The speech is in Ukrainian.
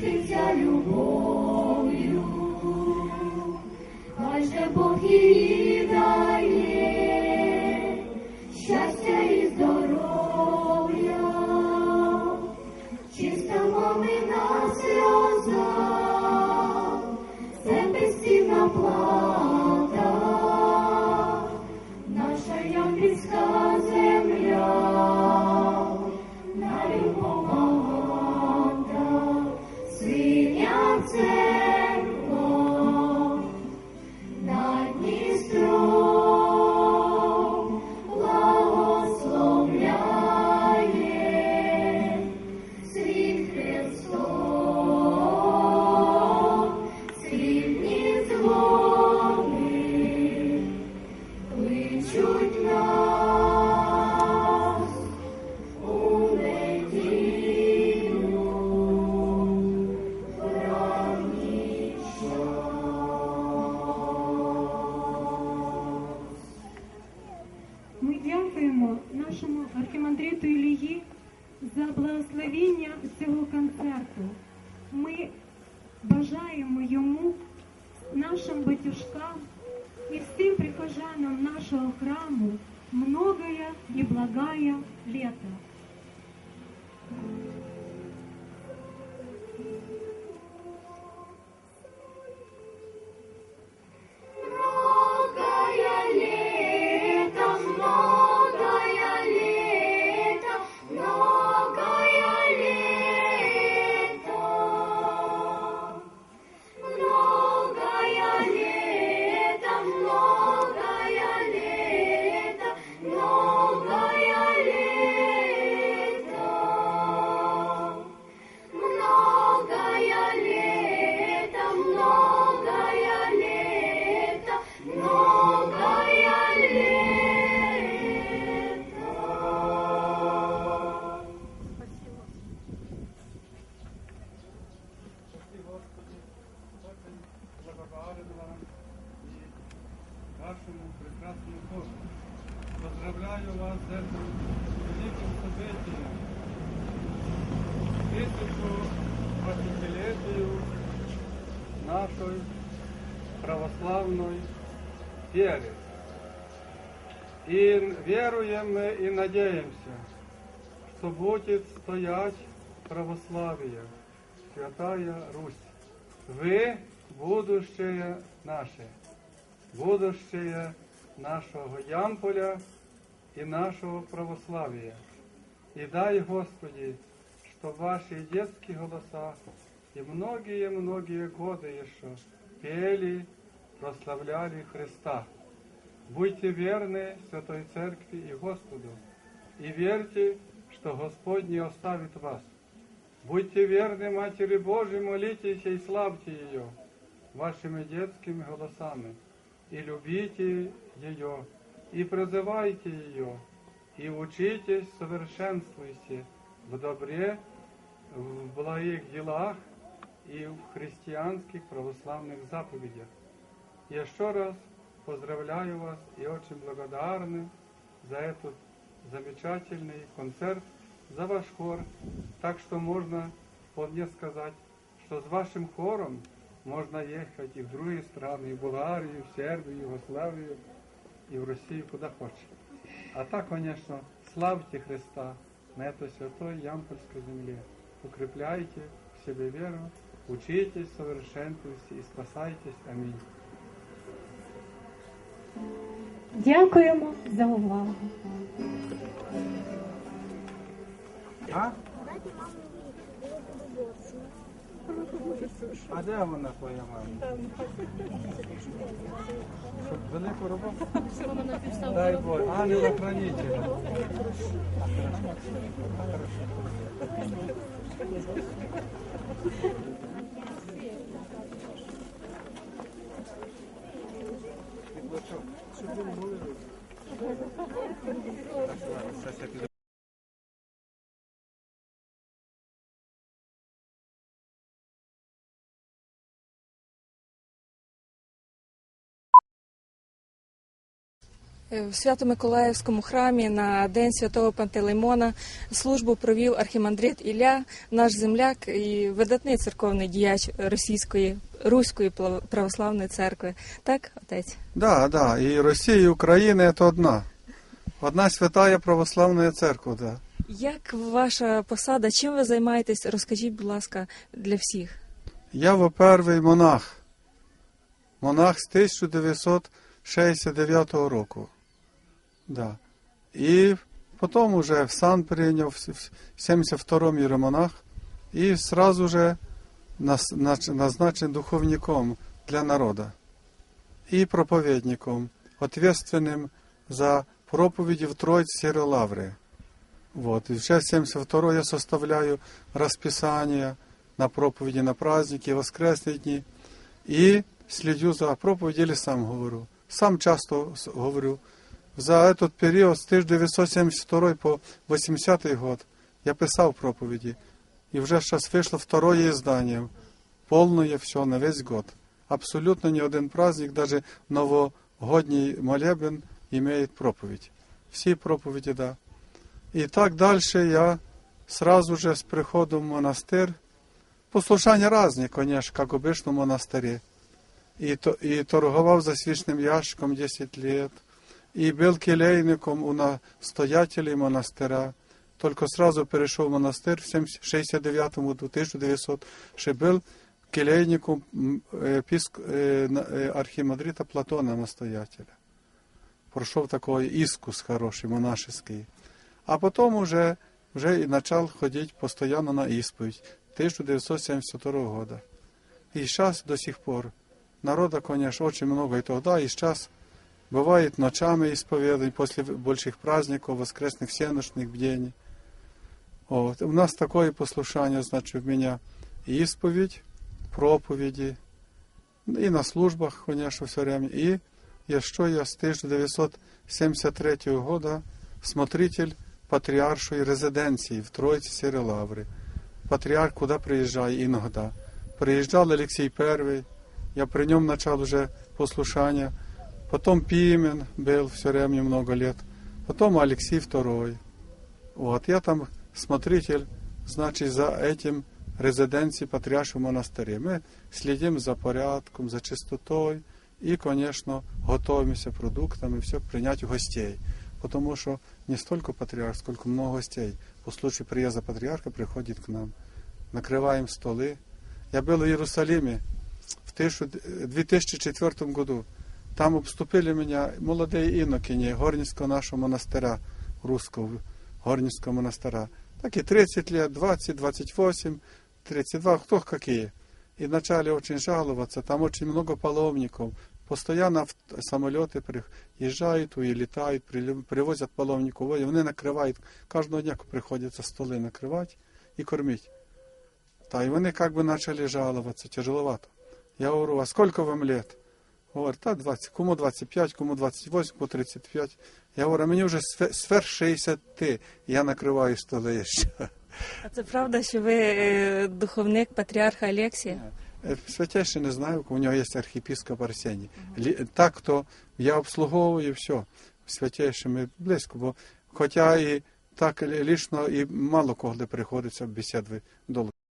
світиться любов'ю, майже Бог її дає. Ми дякуємо нашому архімандриту Ілії за благословення цього концерту. Ми бажаємо йому, нашим батюшкам і всім прихожанам нашого храму многое і благая лето. прекрасному Богу. Поздравляю вас с этим великим событием. Тысячу двадцатилетию нашей православной веры. И веруем мы и надеемся, что будет стоять православие, Святая Русь. Вы будущее наше, будущее нашего Ямполя и нашего православия. И дай, Господи, что ваши детские голоса и многие-многие годы еще пели, прославляли Христа. Будьте верны Святой Церкви и Господу, и верьте, что Господь не оставит вас. Будьте верны Матери Божией, молитесь и славьте ее вашими детскими голосами, и любите ее, и призывайте ее, и учитесь, совершенствуйте в добре, в благих делах и в христианских православных заповедях. Еще раз поздравляю вас и очень благодарны за этот замечательный концерт, за ваш хор. Так что можно вполне сказать, что с вашим хором можно ехать и в другие страны, и в Болгарию, и в Сербию, и в Югославию, и в Россию, куда хочешь. А так, конечно, славьте Христа на этой святой Ямпольской земле. Укрепляйте в себе веру, учитесь, совершенствуйтесь и спасайтесь. Аминь. Дякуємо за увагу. А? А де вона твоя мама? Щоб велику роботу? Дай Боже, ангела хранителя. В Свято-Миколаївському храмі на День Святого Пантелеймона службу провів архімандрит Ілля, наш земляк і видатний церковний діяч російської руської православної церкви. Так, отець? Да, да, і Росія, і Україна це одна. Одна святая православна церква, да. Як ваша посада? Чим ви займаєтесь? Розкажіть, будь ласка, для всіх. Я во перший монах. Монах з 1969 року. Да. І потім уже в сан прийняв в 72-м єромонах і сразу же назначен духовником для народу і проповідником, ответственним за проповіді в Троиці Сіролаври. Вот. И сейчас 72 я составляю расписание на проповеди на праздники, воскресные дни. И следю за проповедью или сам говорю. Сам часто говорю За этот период с 1972 по 80 год я писал проповеди. И уже сейчас вышло второе издание. Полное все на весь год. Абсолютно ни один праздник, даже новогодний молебен имеет проповедь. Все проповеди, да. И так дальше я сразу же с приходом в монастырь, послушання разні, конечно, как обычно в монастыре. И, то, и торговал засвечным ящиком 10 лет, и был келейником у настоятелей монастыря. Только сразу перешел в монастырь в 69 году, 1900, ще был келейником м, еписк, е, на- е, архимандрита Платона настоятеля. Прошел такой искус хороший, монашеский. А потом уже, уже и начал ходить постоянно на исповедь 1972 года. И сейчас до сих пор. Народа, конечно, очень много и тогда, и сейчас. Бывает ночами исповедань после больших праздников, воскресных всеночных бдений. Вот. У нас такое послушание, значит, у меня и исповедь, проповеди, и на службах, конечно, все время. И еще я с 1973 года смотритель патриаршей резиденции в Троице Сирилавры. Патриарх куда приезжает иногда. Приезжал Алексей I, я при нем начал уже послушание. Потом Пимен был все время много лет. Потом Алексей II. Вот, я там смотритель, значит, за этим резиденцией Патриаршего монастыря. Мы следим за порядком, за чистотой и, конечно, готовимся продуктами, все к принятию гостей. Потому что не столько патриарх, сколько много гостей. По случаю приезда патриарха приходит к нам. Накрываем столы. Я был в Иерусалиме в 2004 году. Там обступили меня молодые инокини Горницкого нашего монастыря, русского Горницкого монастыря. Такие 30 лет, 20, 28, 32, кто какие. И начали очень жаловаться, там очень много паломников. Постоянно в самолеты приезжают и летают, прилю- привозят паломников, и вони накривають, кожного дня приходится столи накрывать и кормить. Та и вони как бы начали жаловаться, тяжеловато. Я говорю, а сколько вам лет? Говорит, та 20, кому 25, кому 28, кому 35. Я говорю, а мені вже сверх 60, я накриваю столи ще. А це правда, що ви е, духовник патріарха Алексія? Е, Святейший не знаю, у нього є архієпископ Арсеній. Лі- Так, то я обслуговую все. Святейшими близько, бо хоча і так лічно і мало кого де приходиться бесідувати долу.